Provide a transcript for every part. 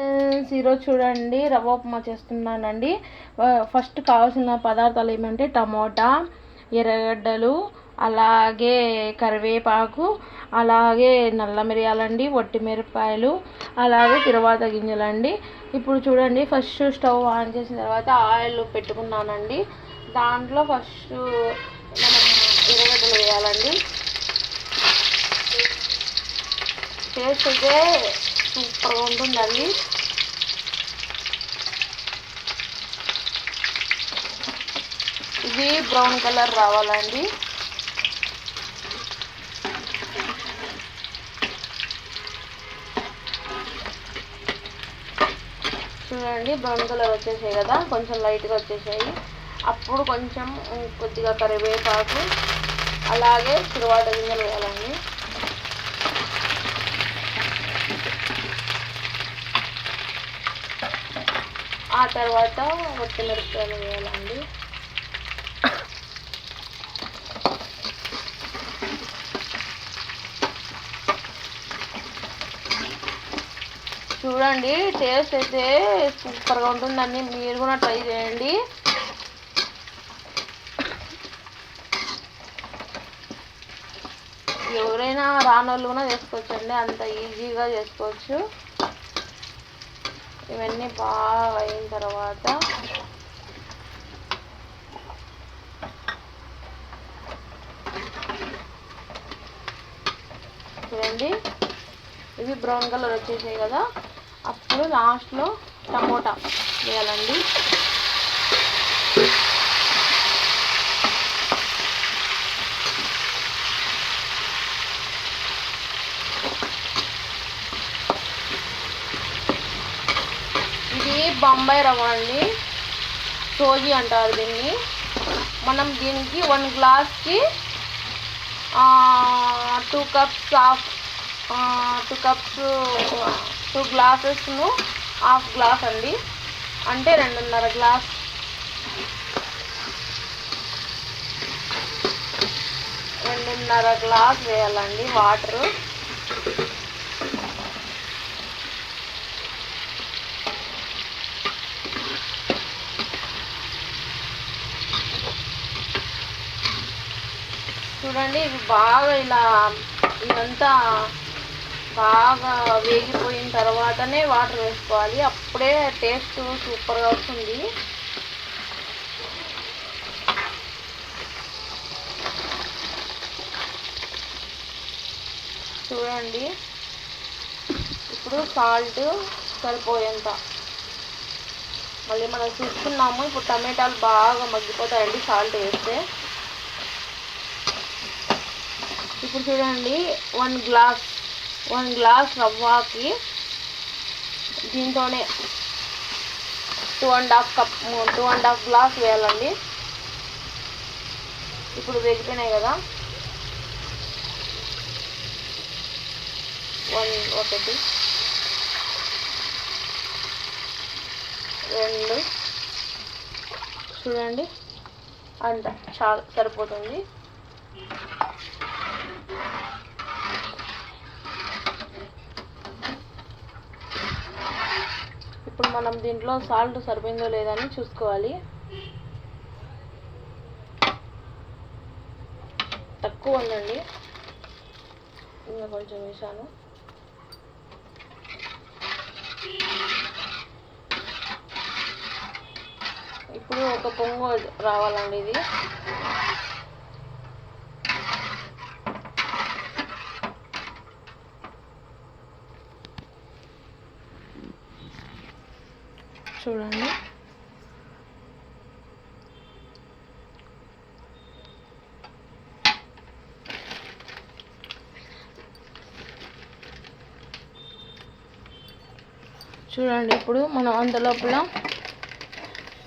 Friends ఈరోజు చూడండి రవ్వ ఉప్మా చేస్తున్నానండి. ఫస్ట్ కావాల్సిన పదార్థాలు ఏమంటే టమోటా ఎర్రగడ్డలు అలాగే కరివేపాకు అలాగే నల్ల మిరియాలండి వట్టి మిరపకాయలు అలాగే తిరువాత గింజలండి. ఇప్పుడు చూడండి ఫస్ట్ స్టవ్ ఆన్ చేసిన తర్వాత ఆయిల్ పెట్టుకున్నానండి. దాంట్లో ఫస్ట్ మనం ఎర్రగడ్డలు వేయాలండి. టేస్ట్ అయితే సూపర్గా ఉంటుందండి. ఇది బ్రౌన్ కలర్ రావాలండి. చూడండి బ్రౌన్ కలర్ వచ్చేసాయి కదా కొంచెం లైట్గా వచ్చేసాయి. అప్పుడు కొంచెం కొద్దిగా కరివేపాకు అలాగే తిరువాత గింజలు వేయాలండి. ఆ తర్వాత ఒట్టి మిరపకాయలు వేయాలండి. చూడండి టేస్ట్ అయితే సూపర్గా ఉంటుందండి. మీరు కూడా ట్రై చేయండి. ఎవరైనా రానోళ్ళు కూడా చేసుకోవచ్చండి. అంత ఈజీగా చేసుకోవచ్చు. ఇవన్నీ బాగా అయిన తర్వాత చూడండి. ఇవి బ్రౌన్ కలర్ వచ్చేసాయి కదా. అప్పుడు లాస్ట్లో టమోటా వేయాలండి. ఇది బొంబాయి రవ్వ అండి. సోజీ అంటారు దీన్ని. మనం దీనికి వన్ గ్లాస్కి two cups of two cups two గ్లాసెస్ను half glass అండి. అంటే రెండున్నర గ్లాస్ రెండున్నర గ్లాస్ వేయాలండి వాటర్ చూడండి ఇవి బాగా ఇలా ఇదంతా బాగా వేగిపోయిన తర్వాతనే వాటర్ వేసుకోవాలి. అప్పుడే టేస్ట్ సూపర్గా వస్తుంది. చూడండి. ఇప్పుడు సాల్ట్ సరిపోయేంత. మళ్ళీ మనం చూసుకున్నాము ఇప్పుడు టమాటాలు బాగా మగ్గిపోతాయండి సాల్ట్ వేస్తే. ఇప్పుడు చూడండి వన్ గ్లాస్ వన్ గ్లాస్ రవ్వకి దీంతోనే two and half cup two and half glass వేయాలండి. ఇప్పుడు వేగిపోయినాయి కదా. వన్ ఒకటి రెండు. చూడండి. అంత చాలా సరిపోతుంది ఇప్పుడు మనం దీంట్లో సాల్ట్ సరిపోయిందో లేదని చూసుకోవాలి. తక్కువ ఉందండి. ఇంకా కొంచెం వేసాను. ఇప్పుడు ఒక పొంగు రావాలండి ఇది. చూడండి. చూడండి ఇప్పుడు మనం అంతలోపల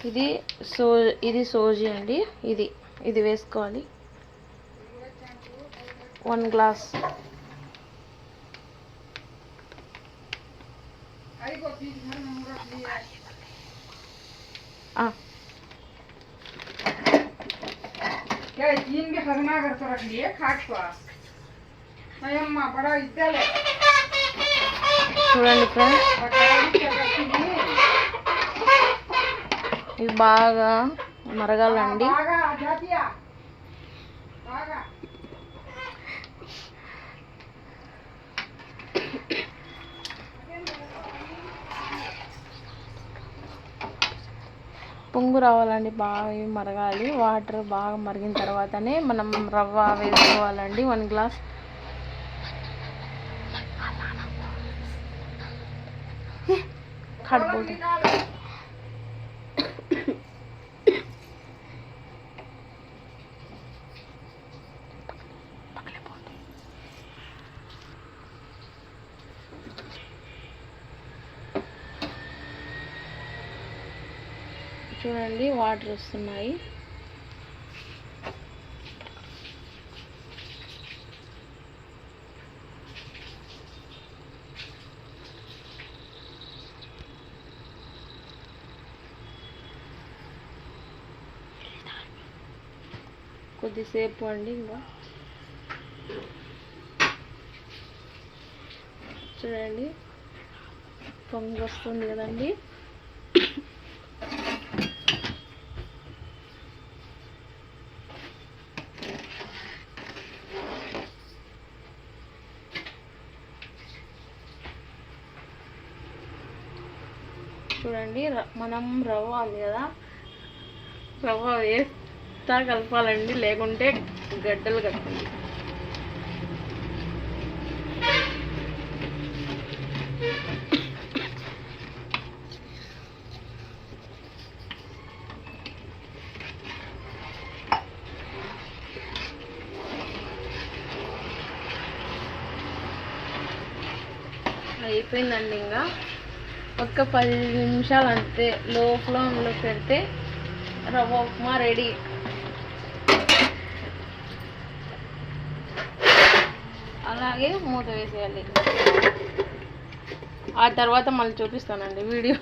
ఇది సో ఇది సోజీ అండి. ఇది ఇది వేసుకోవాలి. One glass. అయిపోతుంది ಹಿಂಗೆ ಹಗನಾಗಿರ್ತಾರಲ್ಲಿ ಹಾಕುವ ಅಯ್ಯಮ್ಮ ಬಡ ಇದ್ದಲ್ಲ చూడండి ఫ్రెండ్స్ ఇది బాగా మరగాలండి పొంగు రావాలండి బాగా మరగాలి. వాటర్ బాగా మరిగిన తర్వాతనే మనం రవ్వ వేసుకోవాలండి. One glass. కడుపు. చూడండి వాటర్ వస్తున్నాయి. కొద్దిసేపు అండి ఇంకా. చూడండి పొంగి వస్తుంది కదండి. చూడండి మనం రవ్వ ఉంది కదా రవ్వ వేస్తా కలపాలండి లేకుంటే గడ్డలు కట్టండి అయిపోయిందండి ఇంకా. ఒక్క పది నిమిషాలు అంతే లో ఫ్లేమ్లో పెడితే రవ్వ ఉప్మా రెడీ. అలాగే మూత వేసేయాలి. ఆ తర్వాత మళ్ళీ చూపిస్తానండి వీడియో.